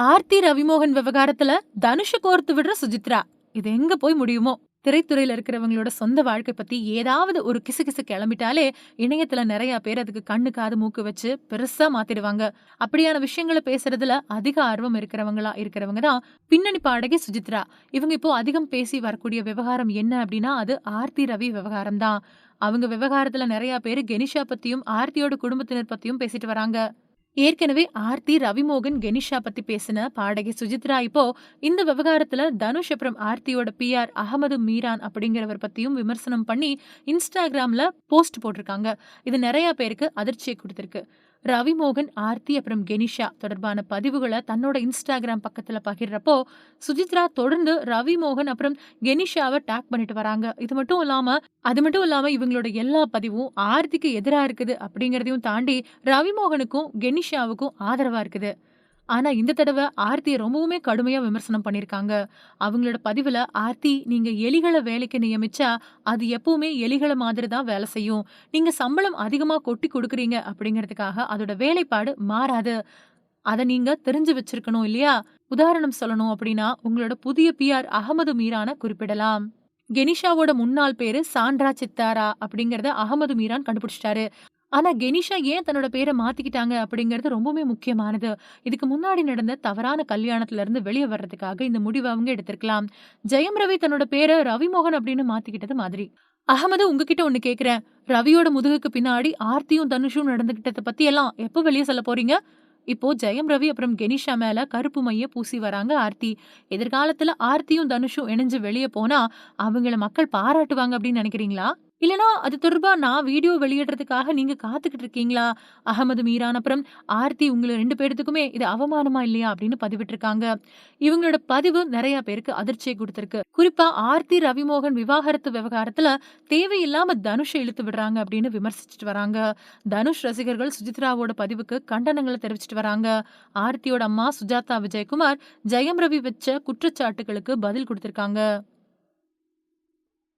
ஆர்த்தி ரவிமோகன் விவகாரத்துல தனுஷ கோர்த்து விடுற சுஜித்ரா. இது எங்க போய் முடியுமோ? திரைத்துறையில இருக்கிறவங்களோட சொந்த வாழ்க்கை பத்தி ஏதாவது ஒரு கிசுகிசு கிளம்பிட்டாலே இணையத்துல நிறைய பேர் அதுக்கு கண்ணு காது மூக்கு வச்சு பெருசா மாத்திடுவாங்க. அப்படியான விஷயங்களை பேசுறதுல அதிக ஆர்வம் இருக்கிறவங்களா இருக்கிறவங்க தான் பின்னணி பாடகி சுஜித்ரா. இவங்க இப்போ அதிகம் பேசி வரக்கூடிய விவகாரம் என்ன அப்படின்னா அது ஆர்த்தி ரவி விவகாரம் தான். அவங்க விவகாரத்துல நிறைய பேர் கெனிஷா பத்தியும் ஆர்த்தியோட குடும்பத்தினர் பத்தியும் பேசிட்டு வராங்க. ஏற்கனவே ஆர்த்தி ரவிமோகன் கெனிஷா பத்தி பேசின பாடகி சுஜித்ரா இப்போ இந்த விவகாரத்துல தனுஷ் அப்புறம் ஆர்த்தியோட பிஆர் அகமது மீரான் அப்படிங்கிறவர் பத்தியும் விமர்சனம் பண்ணி இன்ஸ்டாகிராம்ல போஸ்ட் போட்டிருக்காங்க. இது நிறைய பேருக்கு அதிர்ச்சியை கொடுத்திருக்கு. ரவிமோகன் ஆர்த்தி அப்புறம் கெனிஷா தொடர்பான பதிவுகளை தன்னோட இன்ஸ்டாகிராம் பக்கத்துல பகிர்றப்போ சுஜித்ரா தொடர்ந்து ரவிமோகன் அப்புறம் கெனிஷாவை டேக் பண்ணிட்டு வராங்க. இது மட்டும் இல்லாம அது மட்டும் இல்லாம இவங்களோட எல்லா பதிவும் ஆர்த்திக்கு எதிரா இருக்குது அப்படிங்கறதையும் தாண்டி ரவிமோகனுக்கும் கெனிஷாவுக்கும் ஆதரவா இருக்குது. ஆனா இந்த தடவை ஆர்த்தியை ரொம்பவுமே கடுமையா விமர்சனம் பண்ணிருக்காங்க. அவங்களோட பதிவுல ஆர்த்தி நீங்க எலிகளை வேலைக்கு நியமிச்சா அது எப்பவுமே எலிகளை மாதிரி தான் வேலை செய்யும். நீங்க சம்பளம் அதிகமா கொட்டி கொடுக்குறீங்க அப்படிங்கிறதுக்காக அதோட வேலைப்பாடு மாறாது. அதை நீங்க தெரிஞ்சு வச்சிருக்கணும் இல்லையா? உதாரணம் சொல்லணும் அப்படின்னா உங்களோட புதிய பிஆர் அகமது மீரான குறிப்பிடலாம். கெனிஷாவோட முன்னாள் பேரு சாண்ட்ரா சித்தாரா அப்படிங்கறத அகமது மீரான் கண்டுபிடிச்சிட்டாரு. ஆனா கெனிஷா ஏன் தன்னோட பேரை மாத்திக்கிட்டாங்க அப்படிங்கிறது ரொம்பவுமே முக்கியமானது. இதுக்கு முன்னாடி நடந்த தவறான கல்யாணத்துல இருந்து வெளியே வர்றதுக்காக இந்த முடிவை அவங்க எடுத்திருக்கலாம். ஜெயம் ரவி தன்னோட பேரை ரவிமோகன் அப்படின்னு மாத்திக்கிட்டது மாதிரி. அகமது உங்ககிட்ட ஒண்ணு கேக்குறேன். ரவியோட முதுகுக்கு பின்னாடி ஆர்த்தியும் தனுஷும் நடந்துகிட்டத பத்தி எல்லாம் எப்போ வெளியே சொல்ல போறீங்க? இப்போ ஜெயம் ரவி அப்புறம் கெனிஷா மேல கருப்பு மைய பூசி வராங்க ஆர்த்தி. எதிர்காலத்துல ஆர்த்தியும் தனுஷும் இணைஞ்சு வெளியே போனா அவங்கள மக்கள் பாராட்டுவாங்க அப்படின்னு நினைக்கிறீங்களா? இல்லனா அது தொடர்பா நான் வீடியோ வெளியிடுறதுக்காக நீங்க காத்துக்கிட்டு இருக்கீங்களா? அகமது மீரான் அப்புறம் ஆர்த்தி உங்களை ரெண்டு பேர்த்துக்குமே இது அவமானமா இல்லையா அப்படின்னு பதிவிட்டிருக்காங்க. இவங்களோட பதிவு நிறைய பேருக்கு அதிர்ச்சியை கொடுத்துருக்கு. குறிப்பா ஆர்த்தி ரவிமோகன் விவாகரத்து விவகாரத்துல தேவையில்லாம தனுஷை இழுத்து விடுறாங்க அப்படின்னு விமர்சிச்சுட்டு வராங்க. தனுஷ் ரசிகர்கள் சுஜித்ராவோட பதிவுக்கு கண்டனங்களை தெரிவிச்சிட்டு வராங்க. ஆர்த்தியோட அம்மா சுஜாதா விஜயகுமார் ஜெயம் ரவி வச்ச குற்றச்சாட்டுகளுக்கு பதில் கொடுத்திருக்காங்க.